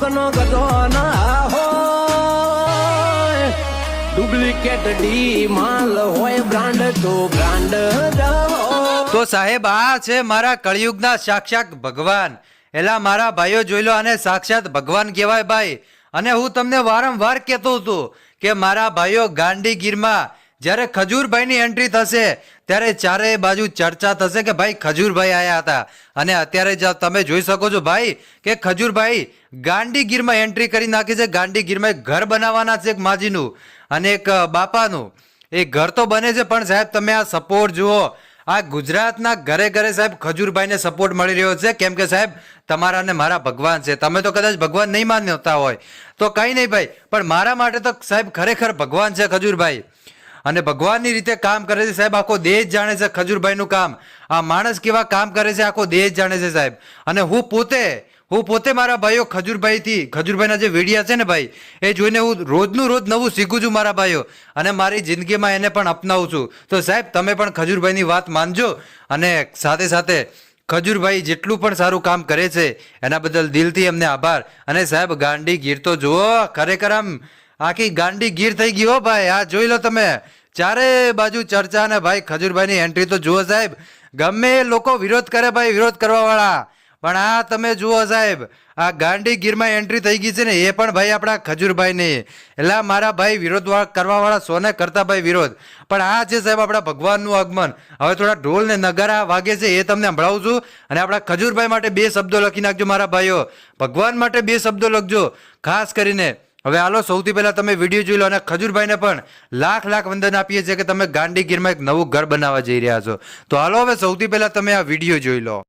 લોકનો ગધો ના હોય. Duplicate D માલ હોય, બ્રાન્ડ તો બ્રાન્ડ તો સાહેબ, આ છે મારા કળિયુગના સાક્ષાત ભગવાન. એલા મારા ભાઈઓ જોઈ લો અને સાક્ષાત ભગવાન કહેવાય ભાઈ. અને હું તમને વારંવાર કહેતો હતો કે મારા ભાઈઓ ગાંડીગીરમાં જ્યારે ખજૂરભાઈની એન્ટ્રી થશે ત્યારે ચારેય બાજુ ચર્ચા થશે કે ભાઈ ખજૂરભાઈ આયા હતા. અને અત્યારે તમે જોઈ શકો છો ભાઈ કે ખજૂરભાઈ ગાંડીગીરમાં એન્ટ્રી કરી નાખી છે. ગાંડીગીરમાં એક ઘર બનાવવાના છે એક માજીનું અને એક બાપાનું. એ ઘર તો બને છે, પણ સાહેબ તમે આ સપોર્ટ જુઓ. આ ગુજરાતના ઘરે ઘરે સાહેબ ખજૂરભાઈને સપોર્ટ મળી રહ્યો છે. કેમ કે સાહેબ તમારા ને મારા ભગવાન છે. તમે તો કદાચ ભગવાન નહીં માનતા હોય. તો કંઈ નહીં ભાઈ, પણ મારા માટે તો સાહેબ ખરેખર ભગવાન છે ખજૂરભાઈ. અને ભગવાનની રીતે કામ કરે છે સાહેબ, આખો દેશ જાણે છે ખજૂરભાઈનું કામ. આ માણસ કેવા કામ કરે છે આખો દેશ જાણે છે સાહેબ. અને હું પોતે હું પોતે મારા ભાઈઓ ખજૂરભાઈથી, ખજૂરભાઈના જે વિડીયા છે ને ભાઈ, એ જોઈને હું રોજનું રોજ નવું શીખું છું મારા ભાઈઓ. અને મારી જિંદગીમાં એને પણ અપનાવું છું. તો સાહેબ, તમે પણ ખજૂરભાઈની વાત માનજો અને સાથે સાથે ખજૂરભાઈ જેટલું પણ સારું કામ કરે છે, એના બદલ દિલથી એમને આભાર. અને સાહેબ, ગાંડી ગીર તો જુઓ, ખરેખર આમ આખી ગાંડી ગીર થઈ ગઈ હો ભાઈ. આ જોઈ લો તમે. ચારે બાજુ ચર્ચા ને ભાઈ ખજૂરભાઈની એન્ટ્રી તો જુઓ સાહેબ. ગમે એ લોકો વિરોધ કરે ભાઈ, વિરોધ કરવા વાળા પણ આ તમે જુઓ સાહેબ, આ ગાંડી ગીરમાં એન્ટ્રી થઈ ગઈ છે ને, એ પણ ભાઈ આપણા ખજૂરભાઈની. એટલે મારા ભાઈ વિરોધ કરવાવાળા સોને કરતા ભાઈ વિરોધ. પણ આ છે સાહેબ આપણા ભગવાનનું આગમન, હવે થોડા ઢોલ ને નગારા વાગે છે, એ તમને સંભળાવું છું. અને આપણા ખજૂરભાઈ માટે બે શબ્દો લખી નાખજો મારા ભાઈઓ. ભગવાન માટે બે શબ્દો લખજો. ખાસ કરીને હવે હાલો, સૌથી પહેલા તમે વીડિયો જોઈ લો અને ખજૂરભાઈને પણ લાખ લાખ વંદન આપીએ છીએ કે તમે ગાંડી ગીરમાં એક નવું ઘર બનાવવા જઈ રહ્યા છો. તો હાલો, હવે સૌથી પહેલા તમે આ વીડિયો જોઈ લો.